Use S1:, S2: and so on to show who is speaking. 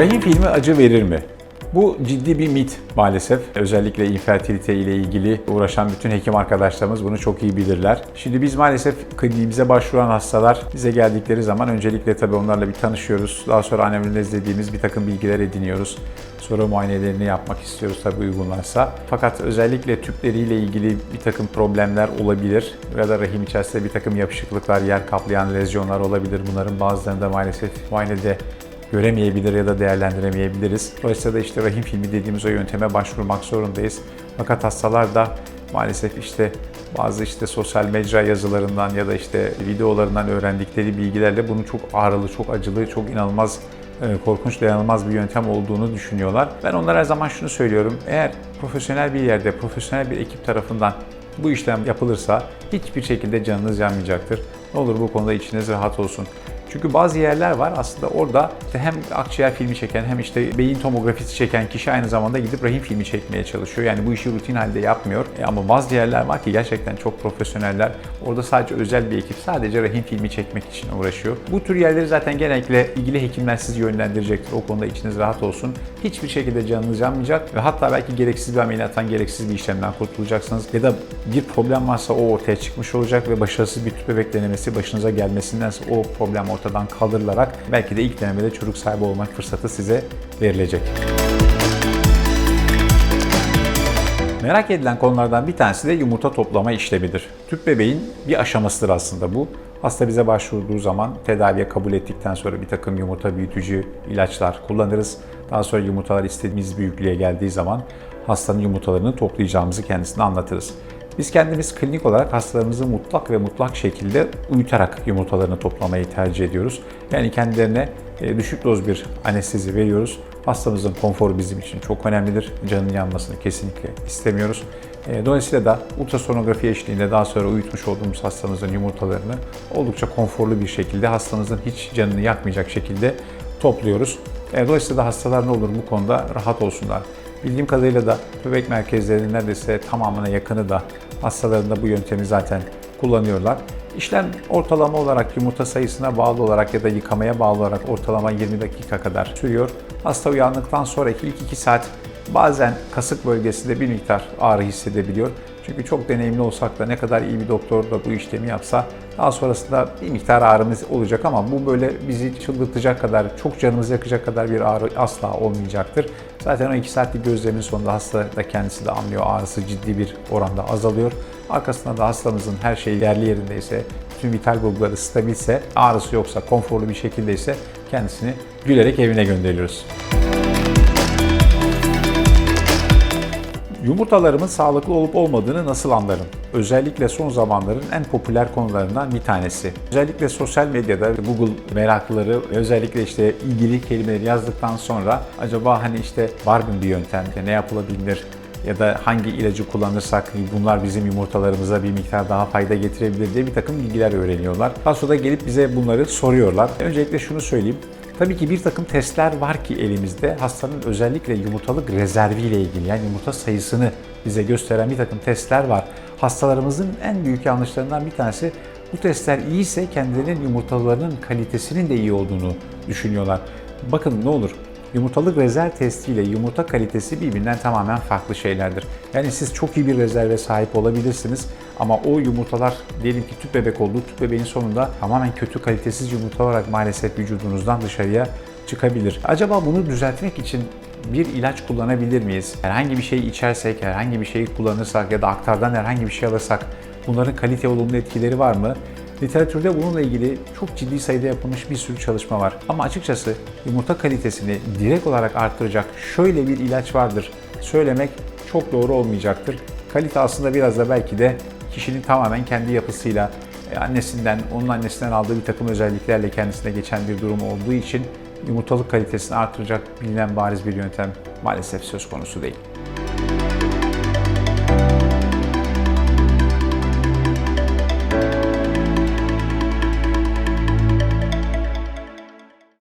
S1: Rahim filmi acı verir mi? Bu ciddi bir mit maalesef. Özellikle infertilite ile ilgili uğraşan bütün hekim arkadaşlarımız bunu çok iyi bilirler. Şimdi biz maalesef kliniğimize başvuran hastalar bize geldikleri zaman öncelikle tabii onlarla bir tanışıyoruz. Daha sonra anamnez dediğimiz bir takım bilgiler ediniyoruz. Sonra muayenelerini yapmak istiyoruz tabii uygunlarsa. Fakat özellikle tüpleriyle ilgili bir takım problemler olabilir. Ya da rahim içerisinde bir takım yapışıklıklar, yer kaplayan lezyonlar olabilir. Bunların bazılarını da maalesef muayenede göremeyebilir ya da değerlendiremeyebiliriz. Dolayısıyla da işte rahim filmi dediğimiz o yönteme başvurmak zorundayız. Fakat hastalar da maalesef işte bazı işte sosyal mecra yazılarından ya da işte videolarından öğrendikleri bilgilerle bunun çok ağrılı, çok acılı, çok inanılmaz e, korkunç, dayanılmaz bir yöntem olduğunu düşünüyorlar. Ben onlara her zaman şunu söylüyorum. Eğer profesyonel bir yerde, profesyonel bir ekip tarafından bu işlem yapılırsa hiçbir şekilde canınız yanmayacaktır. Ne olur bu konuda içiniz rahat olsun. Çünkü bazı yerler var aslında orada işte hem akciğer filmi çeken hem işte beyin tomografisi çeken kişi aynı zamanda gidip rahim filmi çekmeye çalışıyor. Yani bu işi rutin halde yapmıyor. E ama bazı yerler var ki gerçekten çok profesyoneller. Orada sadece özel bir ekip sadece rahim filmi çekmek için uğraşıyor. Bu tür yerleri zaten genellikle ilgili hekimler sizi yönlendirecektir. O konuda içiniz rahat olsun. Hiçbir şekilde canınız yanmayacak ve hatta belki gereksiz bir ameliyattan gereksiz bir işlemden kurtulacaksınız. Ya da bir problem varsa o ortaya çıkmış olacak ve başarısız bir tüp bebek denemesi başınıza gelmesindense o problem ortadan kaldırılarak belki de ilk denemede çocuk sahibi olmak fırsatı size verilecek. Merak edilen konulardan bir tanesi de yumurta toplama işlemidir. Tüp bebeğin bir aşamasıdır aslında bu. Hasta bize başvurduğu zaman tedaviye kabul ettikten sonra bir takım yumurta büyütücü ilaçlar kullanırız. Daha sonra yumurtalar istediğimiz büyüklüğe geldiği zaman hastanın yumurtalarını toplayacağımızı kendisine anlatırız. Biz kendimiz klinik olarak hastalarımızı mutlak ve mutlak şekilde uyutarak yumurtalarını toplamayı tercih ediyoruz. Yani kendilerine e, düşük doz bir anestezi veriyoruz. Hastamızın konforu bizim için çok önemlidir. Canının yanmasını kesinlikle istemiyoruz. E, Dolayısıyla da ultrasonografi eşliğinde daha sonra uyutmuş olduğumuz hastamızın yumurtalarını oldukça konforlu bir şekilde hastamızın hiç canını yakmayacak şekilde topluyoruz. E, Dolayısıyla da hastalar ne olur bu konuda rahat olsunlar. Bildiğim kadarıyla da bebek merkezlerinin neredeyse tamamına yakını da hastalarında bu yöntemi zaten kullanıyorlar. İşlem ortalama olarak yumurta sayısına bağlı olarak ya da yıkamaya bağlı olarak ortalama 20 dakika kadar sürüyor. Hasta uyandıktan sonraki ilk 2 saat bazen kasık bölgesinde bir miktar ağrı hissedebiliyor. Çünkü çok deneyimli olsak da ne kadar iyi bir doktor da bu işlemi yapsa daha sonrasında bir miktar ağrımız olacak ama bu böyle bizi çıldırtacak kadar, çok canımızı yakacak kadar bir ağrı asla olmayacaktır. Zaten o 2 saatlik gözlemin sonunda hasta da kendisi de anlıyor ağrısı ciddi bir oranda azalıyor. Arkasında da hastamızın her şeyi yerli yerindeyse, bütün vital bulguları stabilse, ağrısı yoksa, konforlu bir şekildeyse kendisini gülerek evine gönderiyoruz. Yumurtalarımın sağlıklı olup olmadığını nasıl anlarım? Özellikle son zamanların en popüler konularından bir tanesi. Özellikle sosyal medyada Google meraklıları özellikle işte ilgili kelimeleri yazdıktan sonra acaba hani işte var mı bir yöntem, ne yapılabilir ya da hangi ilacı kullanırsak bunlar bizim yumurtalarımıza bir miktar daha fayda getirebilir diye bir takım bilgiler öğreniyorlar. Daha sonra da gelip bize bunları soruyorlar. Öncelikle şunu söyleyeyim. Tabii ki bir takım testler var ki elimizde hastanın özellikle yumurtalık rezervi ile ilgili yani yumurta sayısını bize gösteren bir takım testler var. Hastalarımızın en büyük yanlışlarından bir tanesi bu testler iyiyse kendilerinin yumurtalarının kalitesinin de iyi olduğunu düşünüyorlar. Bakın ne olur Yumurtalık rezerv testi ile yumurta kalitesi birbirinden tamamen farklı şeylerdir. Yani siz çok iyi bir rezerve sahip olabilirsiniz ama o yumurtalar diyelim ki tüp bebek oldu. Tüp bebeğin sonunda tamamen kötü kalitesiz yumurta olarak maalesef vücudunuzdan dışarıya çıkabilir. Acaba bunu düzeltmek için bir ilaç kullanabilir miyiz? Herhangi bir şey içersek, herhangi bir şeyi kullanırsak ya da aktardan herhangi bir şey alırsak bunların kalite olumlu etkileri var mı? Literatürde bununla ilgili çok ciddi sayıda yapılmış bir sürü çalışma var. Ama açıkçası yumurta kalitesini direkt olarak arttıracak şöyle bir ilaç vardır söylemek çok doğru olmayacaktır. Kalite aslında biraz da belki de kişinin tamamen kendi yapısıyla, e, annesinden, onun annesinden aldığı bir takım özelliklerle kendisine geçen bir durum olduğu için yumurtalık kalitesini artıracak bilinen bariz bir yöntem maalesef söz konusu değil.